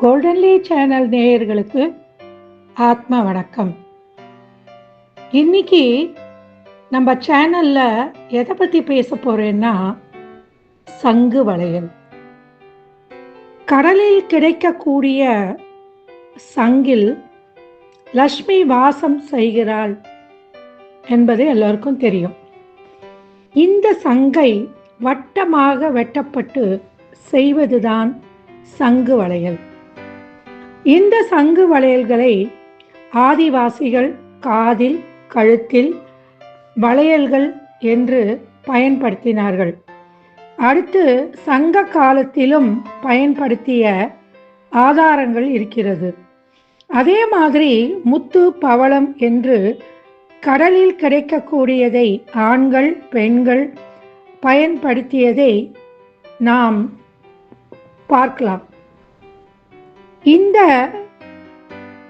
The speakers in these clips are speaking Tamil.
கோல்டன்லி சேனல் நேயர்களுக்கு ஆத்ம வணக்கம். இன்னைக்கு நம்ம சேனல்ல எதை பத்தி பேச போறேன்னா சங்கு வளையல். கடலில் கிடைக்கக்கூடிய சங்கில் லக்ஷ்மி வாசம் செய்கிறாள் என்பது எல்லோருக்கும் தெரியும். இந்த சங்கை வட்டமாக வெட்டப்பட்டு செய்வதுதான் சங்கு வளையல். இந்த சங்கு வளையல்களை ஆதிவாசிகள் காதில் கழுத்தில் வளையல்கள் என்று பயன்படுத்தினார்கள். அடுத்து சங்க காலத்திலும் பயன்படுத்திய ஆதாரங்கள் இருக்கிறது. அதே மாதிரி முத்து பவளம் என்று கடலில் கிடைக்கக்கூடியதை ஆண்கள் பெண்கள் பயன்படுத்தியதை நாம் பார்க்கலாம். இந்த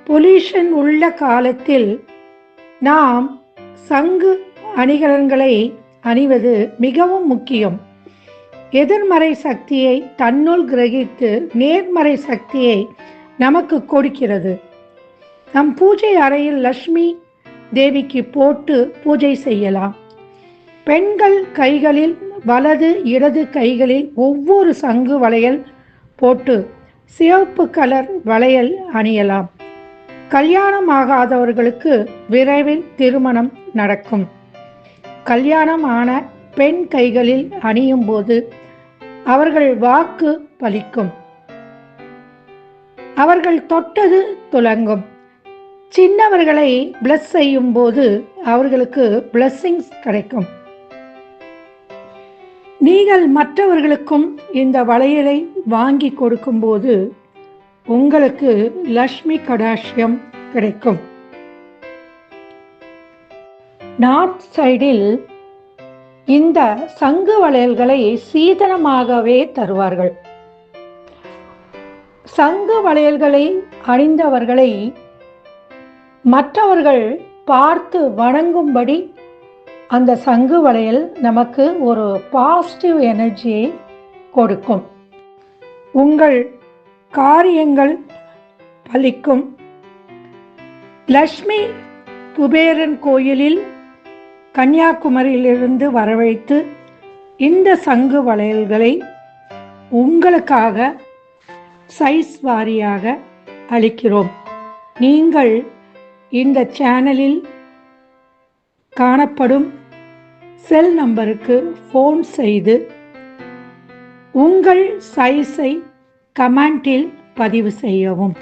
பொல்யூஷன் உள்ள காலத்தில் நாம் சங்கு அணிகலன்களை அணிவது மிகவும் முக்கியம். எதிர்மறை சக்தியை தன்னுள் கிரகித்து நேர்மறை சக்தியை நமக்கு கொடுக்கிறது. நம் பூஜை அறையில் லக்ஷ்மி தேவிக்கு போட்டு பூஜை செய்யலாம். பெண்கள் கைகளில் வலது இடது கைகளில் ஒவ்வொரு சங்கு வளையல் போட்டு சிவப்பு கலர் வளையல் அணியலாம். கல்யாணம் ஆகாதவர்களுக்கு விரைவில் திருமணம் நடக்கும். கல்யாணம் ஆன பெண் கைகளில் அணியும் போது அவர்கள் வாக்கு பலிக்கும். அவர்கள் தொட்டது துலங்கும். சின்னவர்களை பிளஸ் செய்யும் போது அவர்களுக்கு பிளஸ்ஸிங்ஸ் கிடைக்கும். நீங்கள் மற்றவர்களுக்கும் இந்த வளையலை வாங்கி கொடுக்கும்போது உங்களுக்கு லக்ஷ்மி கடாஷ்யம் கிடைக்கும். நார்த் சைடில் இந்த சங்கு வளையல்களை சீதனமாகவே தருவார்கள். சங்கு வளையல்களை அணிந்தவர்களை மற்றவர்கள் பார்த்து வணங்கும்படி அந்த சங்கு வளையல் நமக்கு ஒரு பாசிட்டிவ் எனர்ஜியை கொடுக்கும். உங்கள் காரியங்கள் பலிக்கும். லக்ஷ்மி குபேரன் கோயிலில் கன்னியாகுமரியிலிருந்து வரவழைத்து இந்த சங்கு வளையல்களை உங்களுக்காக சைஸ் வாரியாக அளிக்கிறோம். நீங்கள் இந்த சேனலில் காணப்படும் செல் நம்பருக்கு ஃபோன் செய்து உங்கள் சைஸை கமெண்டில் பதிவு செய்யவும்.